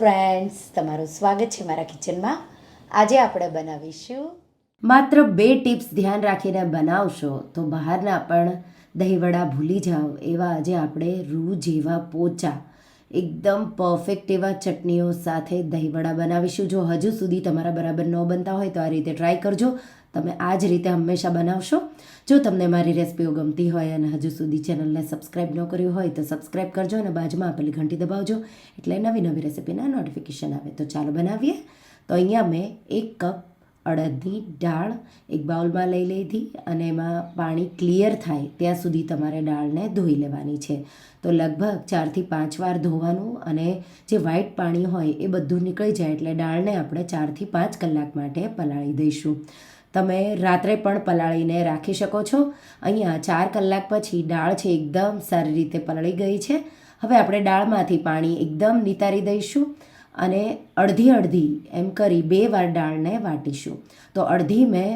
Friends તમારું સ્વાગત છે મારા કિચનમાં આજે આપણે બનાવીશું માત્ર બે ટિપ્સ ધ્યાન રાખીને બનાવશો તો બહારના પણ દહીંવડા ભૂલી જાઓ. એવા આજે આપણે રૂ જેવા પોચા, એકદમ પરફેક્ટ એવા ચટણીઓ સાથે દહીંવડા બનાવીશું. જો હજુ સુધી તમારા બરાબર ન બનતા હોય તો આ રીતે ટ્રાય કરજો. તમે આ જ રીતે હંમેશા બનાવશો. જો તમને મારી રેસિપીઓ ગમતી હોય અને હજુ સુધી ચેનલને સબસ્ક્રાઈબ ન કર્યું હોય તો સબસ્ક્રાઈબ કરજો અને બાજુમાં આપેલી ઘંટી દબાવજો એટલે નવી નવી રેસિપીના નોટિફિકેશન આવે. તો ચાલો બનાવીએ. તો અહીંયા મેં એક કપ અડદની દાળ એક બાઉલમાં લઈ લીધી અને એમાં પાણી ક્લિયર થાય ત્યાં સુધી તમારે દાળને ધોઈ લેવાની છે. તો લગભગ ચારથી પાંચ વાર ધોવાનું અને જે વ્હાઈટ પાણી હોય એ બધું નીકળી જાય એટલે દાળને આપણે ચારથી પાંચ કલાક માટે પલાળી દઈશું. તમે રાત્રે પણ પલાળીને રાખી શકો છો. અહીંયા ચાર કલાક પછી દાળ છે એકદમ સારી રીતે પલળી ગઈ છે. હવે આપણે દાળમાંથી પાણી એકદમ નિતારી દઈશું અને અડધી અડધી એમ કરી બે વાર દાળને વાટીશું. તો અડધી મેં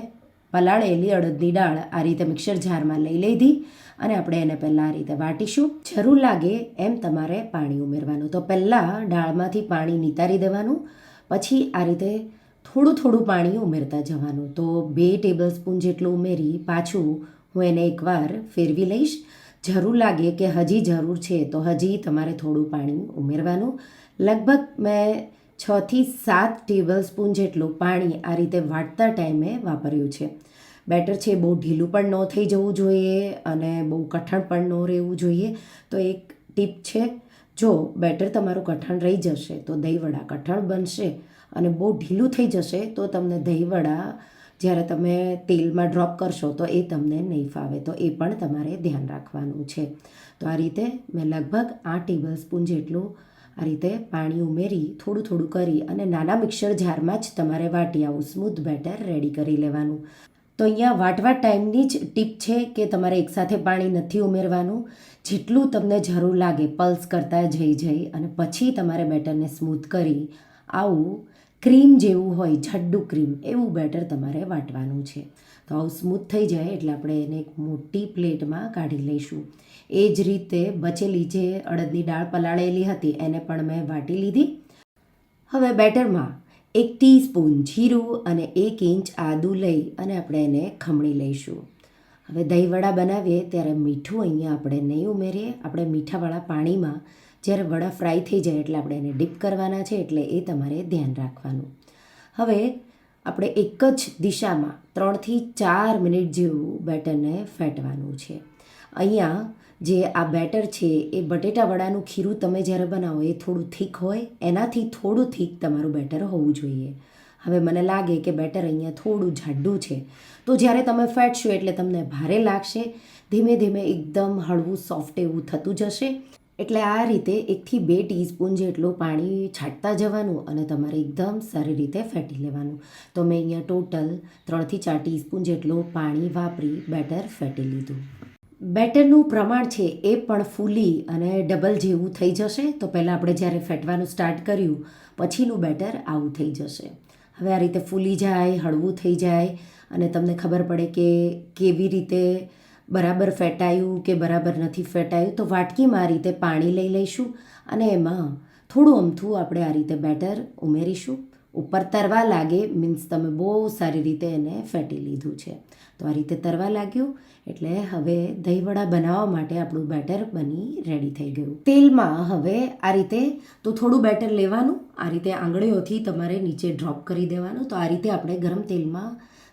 પલાળેલી અડદની દાળ આ રીતે મિક્સર જારમાં લઈ લીધી અને આપણે એને પહેલાં આ રીતે વાટીશું. જરૂર લાગે એમ તમારે પાણી ઉમેરવાનું. તો પહેલાં દાળમાંથી પાણી નિતારી દેવાનું. પછી આ રીતે થોડું થોડું પાણી ઉમેરતા જવાનું. તો બે ટેબલ સ્પૂન જેટલું ઉમેરી પાછું હું એને એકવાર ફેરવી લઈશ. જરૂર લાગે કે હજી જરૂર છે, તો હજી તમારે થોડું પાણી ઉમેરવાનું. લગભગ મેં છથી સાત ટેબલ સ્પૂન જેટલું પાણી આ રીતે વાટતા ટાઈમે વાપર્યું છે. બેટર છે બહુ ઢીલું પણ ન થઈ જવું જોઈએ અને બહુ કઠણ પણ ન રહેવું જોઈએ. તો એક ટીપ છે, જો બેટર તમારું કઠણ રહી જશે, તો દહીંવડા કઠણ બનશે. અને બહુ ઢીલું થઈ જશે તો તમને દહીંવડા જ્યારે તમે તેલમાં ડ્રોપ કરશો તો એ તમને નહીં ફાવે. તો એ પણ તમારે ધ્યાન રાખવાનું છે. તો આ રીતે મેં લગભગ આઠ ટેબલ સ્પૂન જેટલું આ રીતે પાણી ઉમેરી, થોડું થોડું કરી અને નાના મિક્સર જારમાં જ તમારે વાટી આવું સ્મૂથ બેટર રેડી કરી લેવાનું. તો અહીંયા વાટવા ટાઈમની જ ટીપ છે કે તમારે એકસાથે પાણી નથી ઉમેરવાનું. જેટલું તમને જરૂર લાગે, પલ્સ કરતા જઈ જઈ અને પછી તમારે બેટરને સ્મૂથ કરી આવું ક્રીમ જેવું હોય જાડું ક્રીમ, એવું બેટર તમારે વાટવાનું છે. તો આવું સ્મૂથ થઈ જાય એટલે આપણે એને એક મોટી પ્લેટમાં કાઢી લઈશું. એ જ રીતે બચેલી જે અડદની દાળ પલાળેલી હતી, એને પણ મેં વાટી લીધી. હવે બેટરમાં એક ટીસ્પૂન જીરું અને એક ઇંચ આદું લઈ અને આપણે એને ખમણી લઈશું. હવે દહીંવડા બનાવીએ ત્યારે મીઠું અહીંયા આપણે નહીં ઉમેરીએ. આપણે મીઠાવાળા પાણીમાં જ્યારે વડા ફ્રાય થઈ જાય એટલે આપણે એને ડીપ કરવાના છે એટલે એ તમારે ધ્યાન રાખવાનું. હવે આપણે એક જ દિશામાં ત્રણથી ચાર મિનિટ જેવું બેટરને ફેટવાનું છે. અહીંયા જે આ બેટર છે એ બટેટા વડાનું ખીરું તમે જ્યારે બનાવો એ થોડું થીક હોય. એનાથી થોડું થીક તમારું બેટર હોવું જોઈએ. હવે મને લાગે કે બેટર અહીંયા થોડું જાડું છે. તો જ્યારે તમે ફેટશો એટલે તમને ભારે લાગશે. ધીમે ધીમે એકદમ હળવું સોફ્ટ એવું થતું જશે. એટલે આ રીતે એકથી બે ટીસ્પૂન જેટલું પાણી છાંટતા જવાનું અને તમારે એકદમ સારી રીતે ફેટી લેવાનું. તો મેં અહીંયા ટોટલ ત્રણથી ચાર ટીસ્પૂન જેટલું પાણી વાપરી બેટર ફેટી લીધું. બેટરનું પ્રમાણ છે એ પણ ફૂલી અને ડબલ જેવું થઈ જશે. તો પહેલાં આપણે જ્યારે ફેટવાનું સ્ટાર્ટ કર્યું, પછીનું બેટર આવું થઈ જશે. હવે આ રીતે ફૂલી જાય, હળવું થઈ જાય અને તમને ખબર પડે કે કેવી રીતે બરાબર ફેટાયું કે બરાબર નથી ફેટાયું. તો વાટકીમાં આ રીતે પાણી લઈ લઈશું અને એમાં થોડું અમથું આપણે આ રીતે બેટર ઉમેરીશું. ઉપર તરવા લાગે મીન્સ તમે બહુ સારી રીતે એને ફેટી લીધું છે. તો આ રીતે તરવા લાગ્યું, એટલે હવે દહીંવડા બનાવવા માટે આપણું બેટર બની રેડી થઈ ગયું. તેલમાં હવે આ રીતે તો થોડું બેટર લેવાનું, આ રીતે આંગળીઓથી તમારે નીચે ડ્રોપ કરી દેવાનું. તો આ રીતે આપણે ગરમ તેલમાં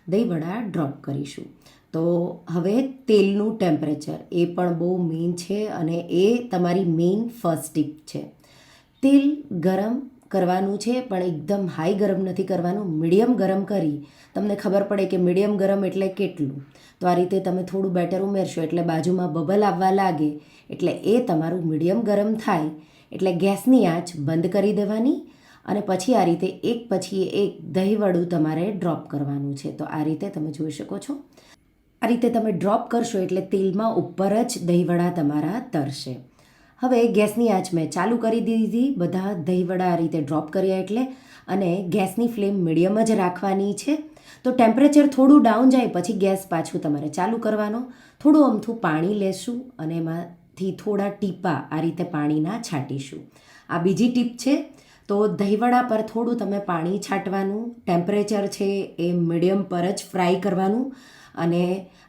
દહીંવડા ડ્રોપ કરીશું. તો હવે તેલનું ટેમ્પરેચર એ પણ બહુ મેઇન છે અને એ તમારી મેઇન ફર્સ્ટ ટીપ છે. તેલ ગરમ કરવાનું છે, પણ એકદમ હાઈ ગરમ નથી કરવાનું મીડિયમ ગરમ કરી. તમને ખબર પડે કે મીડિયમ ગરમ એટલે કેટલું? તો આ રીતે તમે થોડું બેટર ઉમેરશો, એટલે બાજુમાં બબલ આવવા લાગે, એટલે એ તમારું મીડિયમ ગરમ થાય. એટલે ગેસની આંચ બંધ કરી દેવાની અને પછી આ રીતે એક પછી એક દહીંવડું તમારે ડ્રોપ કરવાનું છે. તો આ રીતે તમે જોઈ શકો છો. આ રીતે તમે ડ્રોપ કરશો એટલે તેલમાં ઉપર જ દહીંવડા તમારા તરશે. હવે ગેસની આંચ મેં ચાલુ કરી દીધી. બધા દહીંવડા આ રીતે ડ્રોપ કર્યા એટલે અને ગેસની ફ્લેમ મીડિયમ જ રાખવાની છે. તો ટેમ્પરેચર થોડું ડાઉન જાય પછી ગેસ પાછું તમારે ચાલુ કરવાનો. થોડું અમથું પાણી લેશું અને એમાંથી થોડા ટીપા આ રીતે પાણીના છાંટીશું. આ બીજી ટીપ છે, તો દહીંવડા પર થોડું તમે પાણી છાંટવાનું ટેમ્પરેચર છે એ મીડિયમ પર જ ફ્રાય કરવાનું અને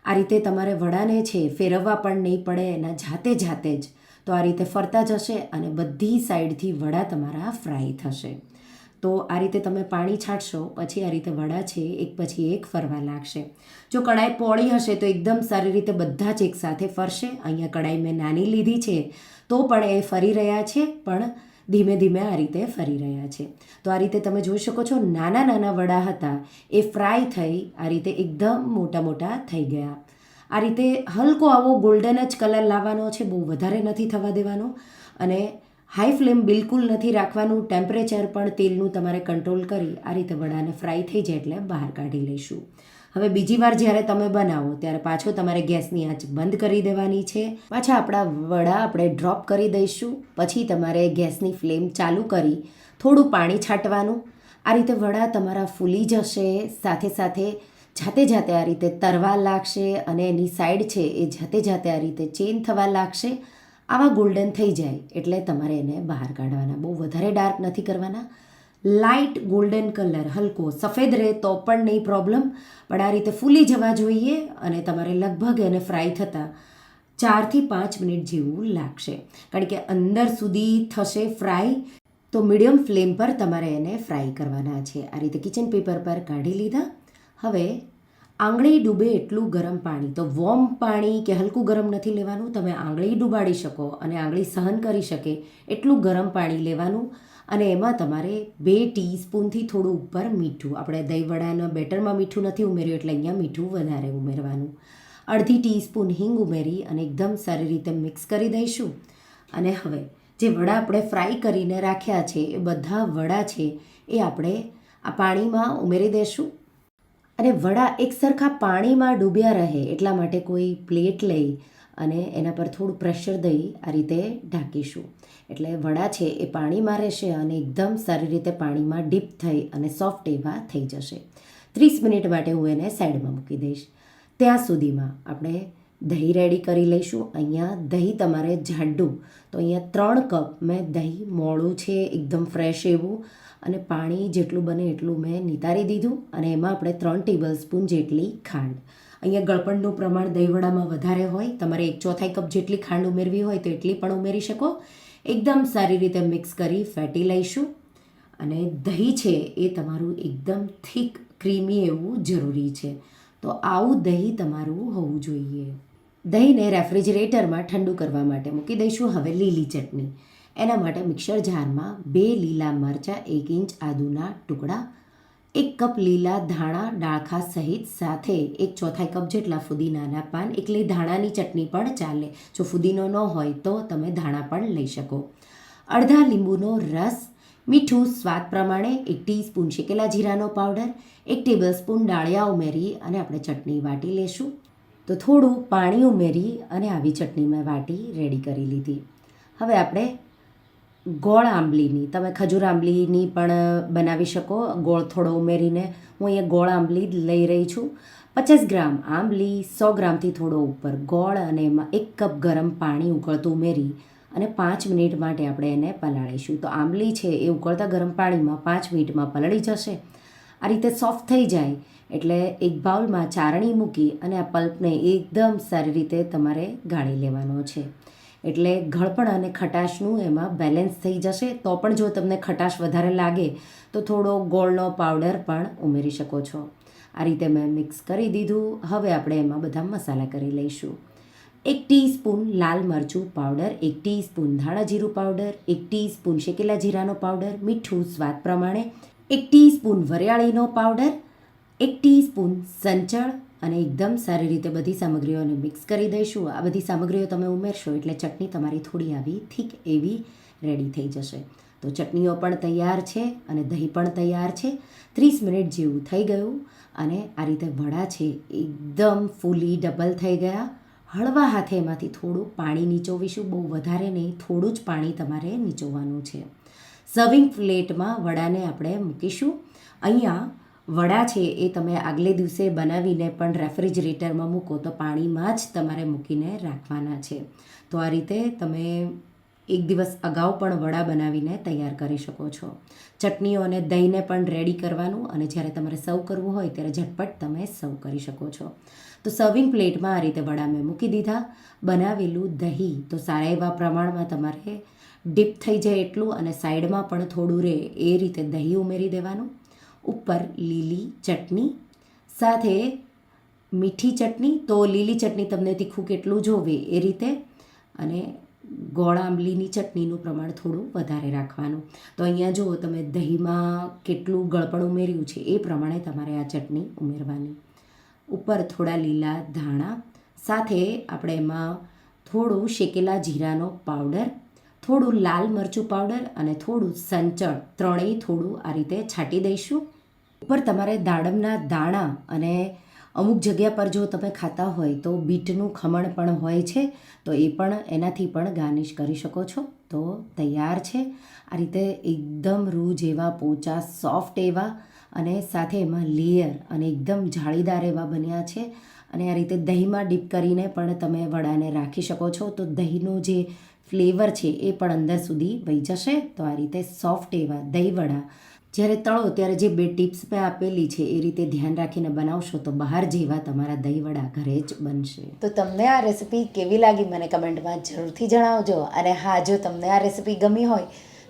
આ રીતે તમારે વડાને છે ફેરવવા પણ નહીં પડે, એના જાતે જાતે જ તો આ રીતે ફરતા જશે અને બધી સાઈડથી વડા તમારા ફ્રાય થશે. તો આ રીતે તમે પાણી છાંટશો, પછી આ રીતે વડા છે, એક પછી એક ફરવા લાગશે. જો કડાઈ પોળી હશે તો એકદમ સારી રીતે બધા જ એકસાથે ફરશે. અહીંયા કડાઈ મેં નાની લીધી છે, તો પણ એ ફરી રહ્યા છે, પણ ધીમે ધીમે આ રીતે ફરી રહ્યા છે. તો આ રીતે તમે જોઈ શકો છો, નાના નાના વડા હતા, એ ફ્રાય થઈ આ રીતે એકદમ મોટા મોટા થઈ ગયા. આ રીતે હલકો આવો ગોલ્ડન જ કલર લાવવાનો છે, બહુ વધારે નથી થવા દેવાનો. અને હાઈ ફ્લેમ બિલકુલ નથી રાખવાનું ટેમ્પરેચર પણ તેલનું તમારે કંટ્રોલ કરી આ રીતે વડાને ફ્રાય થઈ જાય એટલે બહાર કાઢી લઈશું. હવે બીજી વાર જ્યારે તમે બનાવો, ત્યારે પાછો તમારે ગેસની આંચ બંધ કરી દેવાની છે. પાછા આપણા વડા આપણે ડ્રોપ કરી દઈશું, પછી તમારે ગેસની ફ્લેમ ચાલુ કરી થોડું પાણી છાંટવાનું. આ રીતે વડા તમારા ફૂલી જશે, સાથે સાથે જાતે જાતે આ રીતે તરવા લાગશે અને એની સાઈડ છે એ જાતે જાતે આ રીતે ચેન્જ થવા લાગશે. આવા ગોલ્ડન થઈ જાય એટલે તમારે એને બહાર કાઢવાના. બહુ વધારે ડાર્ક નથી કરવાના. લાઇટ ગોલ્ડન કલર હલકો. સફેદ રહે તો પણ નહીં પ્રોબ્લેમ પણ આ રીતે ફૂલી જવા જોઈએ અને તમારે લગભગ એને ફ્રાય થતાં ચારથી પાંચ મિનિટ જેવું લાગશે. કારણ કે અંદર સુધી થશે ફ્રાય તો મીડિયમ ફ્લેમ પર તમારે એને ફ્રાય કરવાના છે. આ રીતે કિચન પેપર પર કાઢી લીધા. હવે, આંગળી ડૂબે એટલું ગરમ પાણી. તો વોર્મ પાણી કે હલકું ગરમ નથી લેવાનું. તમે આંગળી ડૂબાડી શકો અને આંગળી સહન કરી શકે એટલું ગરમ પાણી લેવાનું. અને એમાં તમારે બે ટીસ્પૂનથી થોડું ઉપર મીઠું, આપણે દહીંવડાના બેટરમાં મીઠું નથી ઉમેર્યું એટલે અહીંયા મીઠું વધારે ઉમેરવાનું. અડધી ટીસ્પૂન હિંગ ઉમેરી અને એકદમ સારી રીતે મિક્સ કરી દઈશું. અને હવે, જે વડા આપણે ફ્રાય કરીને રાખ્યા છે, એ બધા વડા છે, એ આપણે આ પાણીમાં ઉમેરી દઈશું અને વડા એક સરખા પાણીમાં ડૂબ્યા રહે એટલા માટે કોઈ પ્લેટ લઈ અને એના પર થોડું પ્રેશર દઈ આ રીતે ઢાંકીશું. એટલે વડા છે એ પાણીમાં રહેશે અને એકદમ સારી રીતે પાણીમાં ડીપ થઈ અને સોફ્ટ એવા થઈ જશે. ત્રીસ મિનિટ માટે હું એને સાઈડમાં મૂકી દઈશ. ત્યાં સુધીમાં આપણે દહીં રેડી કરી લઈશું. અહીંયા દહીં તમારે જાડું તો અહીંયા ત્રણ કપ મેં દહીં મોડું છે, એકદમ ફ્રેશ એવું. અને પાણી જેટલું બને એટલું મેં નિતારી દીધું. અને એમાં આપણે ત્રણ ટેબલ સ્પૂન જેટલી ખાંડ. અહીંયા ગળપણનું પ્રમાણ દહીંવડામાં વધારે હોય. તમારે એક ચોથાઈ કપ જેટલી ખાંડ ઉમેરવી હોય તો એટલી પણ ઉમેરી શકો. એકદમ સારી રીતે મિક્સ કરી ફેટી લઈશું. અને દહીં છે એ તમારું એકદમ થીક ક્રીમી એવું જરૂરી છે. તો આવું દહીં તમારું હોવું જોઈએ. દહીંને રેફ્રિજરેટરમાં ઠંડુ કરવા માટે મૂકી દઈશું હવે લીલી ચટણી. એના માટે મિક્સર જારમાં બે લીલા મરચાં, એક ઇંચ આદુના ટુકડા, એક કપ લીલા ધાણા ડાળખા સહિત સાથે એક ચોથાઈ કપ જેટલા ફુદીનાના પાન, એકલી ધાણાની ચટણી પણ ચાલે. જો ફુદીનો ન હોય તો તમે ધાણા પણ લઈ શકો. અડધા લીંબુનો રસ મીઠું સ્વાદ પ્રમાણે એક ટીસ્પૂન શેકેલા જીરાનો પાવડર, એક ટેબલસ્પૂન ડાળિયા ઉમેરી અને આપણે ચટણી વાટી લેશું. તો થોડું પાણી ઉમેરી અને આવી ચટણી મેં વાટી રેડી કરી લીધી. હવે આપણે ગોળ આંબલીની, તમે ખજૂર આંબલીની પણ બનાવી શકો. ગોળ થોડો ઉમેરીને હું અહીંયા ગોળ આંબલી લઈ રહી છું. પચાસ ગ્રામ આંબલી, સો ગ્રામથી થોડો ઉપર ગોળ અને એમાં એક કપ ગરમ પાણી ઉકળતું ઉમેરી અને પાંચ મિનિટ માટે આપણે એને પલાળીશું. તો આંબલી છે એ ઉકળતા ગરમ પાણીમાં પાંચ મિનિટમાં પલળી જશે. આ રીતે સોફ્ટ થઈ જાય એટલે એક બાઉલમાં ચારણી મૂકી અને આ પલ્પને એકદમ સારી રીતે તમારે ગાળી લેવાનો છે. એટલે ગળપણ અને ખટાશનું એમાં બેલેન્સ થઈ જશે. તો પણ જો તમને ખટાશ વધારે લાગે, તો થોડો ગોળનો પાવડર પણ ઉમેરી શકો છો. આ રીતે મેં મિક્સ કરી દીધું. હવે આપણે એમાં બધા મસાલા કરી લઈશું. એક ટીસ્પૂન લાલ મરચું પાવડર, એક ટીસ્પૂન ધાણા જીરું પાવડર, એક ટીસ્પૂન શેકેલા જીરાનો પાવડર, મીઠું સ્વાદ પ્રમાણે, એક ટીસ્પૂન વરિયાળીનો પાવડર, એક ટીસ્પૂન સંચળ અને એકદમ સારી રીતે બધી સામગ્રીઓને મિક્સ કરી દઈશું. આ બધી સામગ્રીઓ તમે ઉમેરશો એટલે ચટણી તમારી થોડી આવી થીક એવી રેડી થઈ જશે. તો ચટણીઓ પણ તૈયાર છે અને દહીં પણ તૈયાર છે. ત્રીસ મિનિટ જેવું થઈ ગયું અને આ રીતે વડા છે, એકદમ ફૂલી ડબલ થઈ ગયા. હળવા હાથે એમાંથી થોડું પાણી નીચોવીશું. બહુ વધારે નહીં, થોડું જ પાણી તમારે નીચોવાનું છે. સર્વિંગ પ્લેટમાં વડાને આપણે મૂકીશું. અહીંયા વડા છે એ તમે આગલે દિવસે બનાવીને પણ રેફ્રિજરેટરમાં મૂકો તો પાણીમાં જ તમારે મૂકીને રાખવાના છે. તો આ રીતે તમે એક દિવસ અગાઉ પણ વડા બનાવીને તૈયાર કરી શકો છો. ચટણીઓ અને દહીંને પણ રેડી કરવાનું અને જ્યારે તમારે સર્વ કરવું હોય ત્યારે ઝટપટ તમે સર્વ કરી શકો છો. તો સર્વિંગ પ્લેટમાં આ રીતે વડા મેં મૂકી દીધા. બનાવેલું દહીં. તો સારા એવા પ્રમાણમાં તમારે ડીપ થઈ જાય એટલું અને સાઈડમાં પણ થોડું રહે એ રીતે દહીં ઉમેરી દેવાનું. ઉપર લીલી ચટણી, સાથે મીઠી ચટણી. તો લીલી ચટણી તમને તીખું કેટલું જોવે એ રીતે. અને ગોળ આંબલીની ચટણીનું પ્રમાણ થોડું વધારે રાખવાનું. તો અહીંયા જુઓ તમે દહીંમાં કેટલું ગળપણ ઉમેર્યું છે એ પ્રમાણે તમારે આ ચટણી ઉમેરવાની. ઉપર થોડા લીલા ધાણા, સાથે આપણે એમાં થોડું શેકેલા જીરાનો પાવડર, થોડું લાલ મરચું પાવડર અને થોડું સંચળ, ત્રણેય થોડું આ રીતે છાંટી દઈશું. ઉપર તમારે દાડમના દાણા અને અમુક જગ્યા પર જો તમે ખાતા હોય તો બીટનું ખમણ પણ હોય છે, તો એ પણ એનાથી પણ ગાર્નિશ કરી શકો છો. તો તૈયાર છે. આ રીતે એકદમ રૂ જેવા પોચા, સોફ્ટ એવા અને સાથે એમાં લેયર અને એકદમ જાળીદાર એવા બન્યા છે. અને આ રીતે દહીંમાં ડીપ કરીને પણ તમે વડાને રાખી શકો છો. તો દહીંનો જે ફ્લેવર છે એ પણ અંદર સુધી વહી જશે. તો આ રીતે સોફ્ટ એવા દહીં વડા. જ્યારે તળો, ત્યારે જે બે ટિપ્સ મેં આપેલી છે એ રીતે ધ્યાન રાખીને બનાવશો તો બહાર જેવા તમારા દહીંવડા ઘરે જ બનશે. તો તમને આ રેસીપી કેવી લાગી મને કમેન્ટમાં જરૂરથી જણાવજો. અને હા, જો તમને આ રેસીપી ગમી હોય